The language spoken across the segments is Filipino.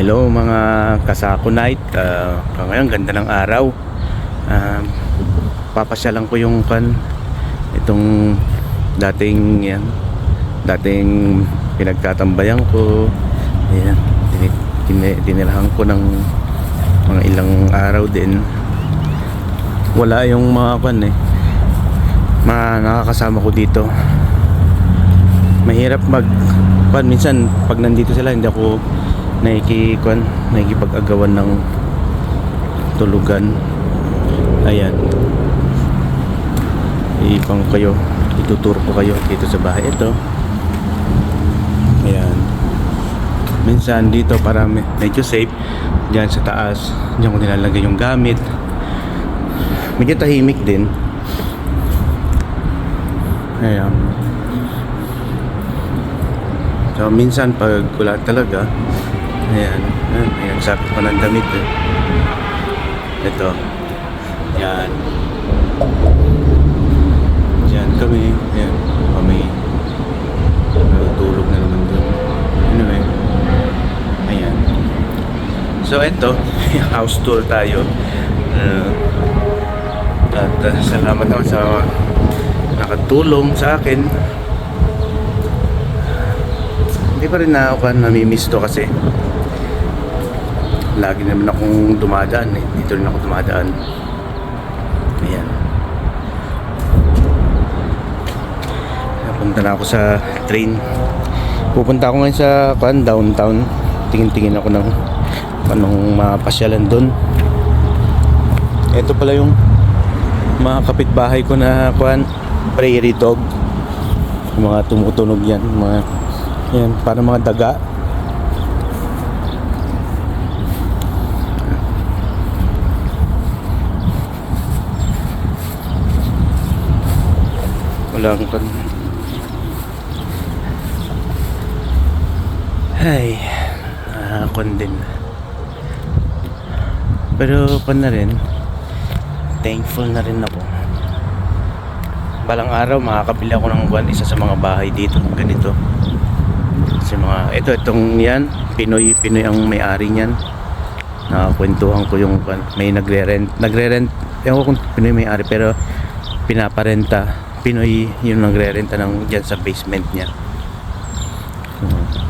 hello mga kasako night. Uh, ngayon ganda ng araw. Um, papasyalan ko yung kan itong dating yan dating pinagtatambayan ko ayan tin- tin- tinirahan ko ng mga ilang araw din wala yung mga kan eh mga nakakasama ko dito mahirap mag kan minsan pag nandito sila hindi ako nakikikuan nakikipag-agawan ng tulugan. Ayan. Ipang kayo ituturo ko kayo dito sa bahay. Ito. Ayan. Minsan dito para me- medyo safe dyan sa taas dyan ko nilalagay yung gamit. Medyo tahimik din. Ayan. So minsan pag wala talaga ayan ayan, ayan sabi ko ng damit eh. ito yan Diyan kami. Ayan. Kami. Natutulog na naman doon. Anyway. Ayan. So, ito. House tour tayo. Uh, at uh, salamat naman sa nakatulong sa akin. Hindi pa rin na ako namimiss to kasi lagi naman akong dumadaan eh. Dito rin ako dumadaan. Ayan. Napunta na ako sa train. Pupunta ako ngayon sa kan downtown. Tingin-tingin ako ng anong mapasyalan doon. Ito pala yung mga kapitbahay ko na kuan prairie dog. Yung mga tumutunog yan, mga yan, para mga daga. Wala akong kan. Ay, nakakon din. Pero pa na rin, thankful na rin ako. Balang araw makakabili ako ng buwan isa sa mga bahay dito, ganito. Sa mga, ito, itong yan, Pinoy, Pinoy ang may-ari niyan. Nakakwentuhan ko yung may nagre-rent, nagre-rent, ewan ko kung Pinoy may-ari pero pinaparenta, Pinoy yung nagre-renta ng dyan sa basement niya.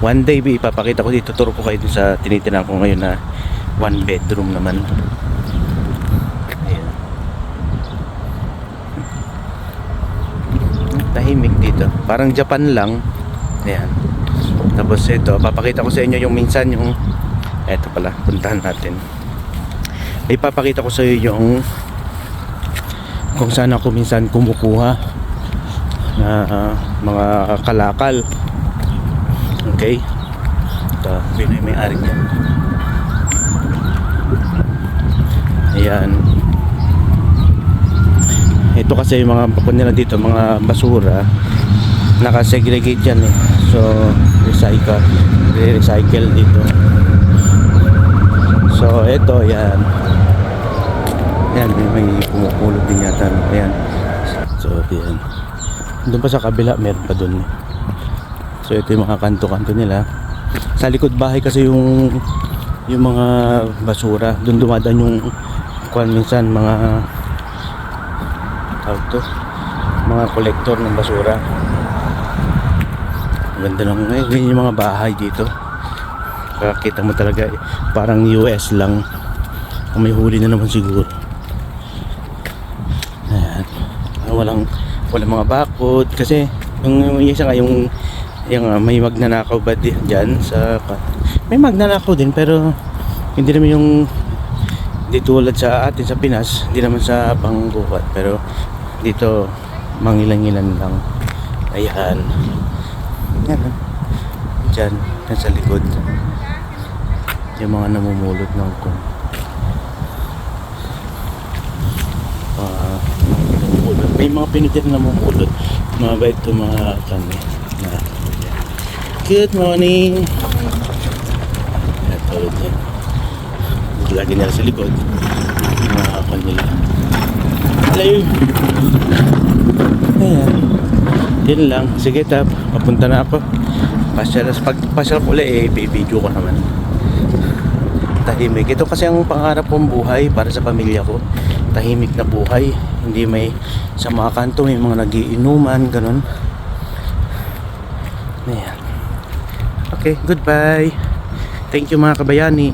One day, ipapakita ko dito, turo ko kayo sa tinitinan ko ngayon na one bedroom naman. Ayan. Tahimik dito. Parang Japan lang. Ayan. Tapos ito, papakita ko sa inyo yung minsan yung eto pala, puntahan natin. Ipapakita ko sa inyo yung kung saan ako minsan kumukuha na ah, mga kalakal. Okay? Ito, Pinoy may ari niyan. Ayan. Ito kasi yung mga nila dito, mga basura, naka-segregate yan eh. So, recycle, re-recycle dito. So, ito, yan. Yan, may, pumupulot din yata. Ayan. So, yan. Doon pa sa kabila, meron pa doon. So, ito yung mga kanto-kanto nila. Sa likod bahay kasi yung yung mga basura. Doon dumadaan yung kuan minsan mga tawag to mga kolektor ng basura. Ganda ng eh, ganyan yung mga bahay dito. Kakita mo talaga eh, parang US lang. May huli na naman siguro. Ayan. Walang walang mga bakod kasi yung, yung isa nga yung yung ah, may magnanakaw ba di, dyan sa may magnanakaw din pero hindi naman yung di tulad sa atin sa Pinas hindi naman sa panggubat pero dito mangilan-ngilan lang ayan yan ah. dyan yan sa likod. Yung mga namumulot ng kung. Namumulot. may mga pinitin na namumulot. Mga bait to mga kami na good morning. Ito din lagi nila sa likod. Mga kan nila. Hello yun lang sige tap papunta na ako pasyal pag pasyal ko ulit eh video ko naman tahimik. Ito kasi ang pangarap kong buhay para sa pamilya ko. Tahimik na buhay. Hindi may sa mga kanto may mga nagiinuman, ganun. Ayan. Okay, goodbye. Thank you mga kabayani.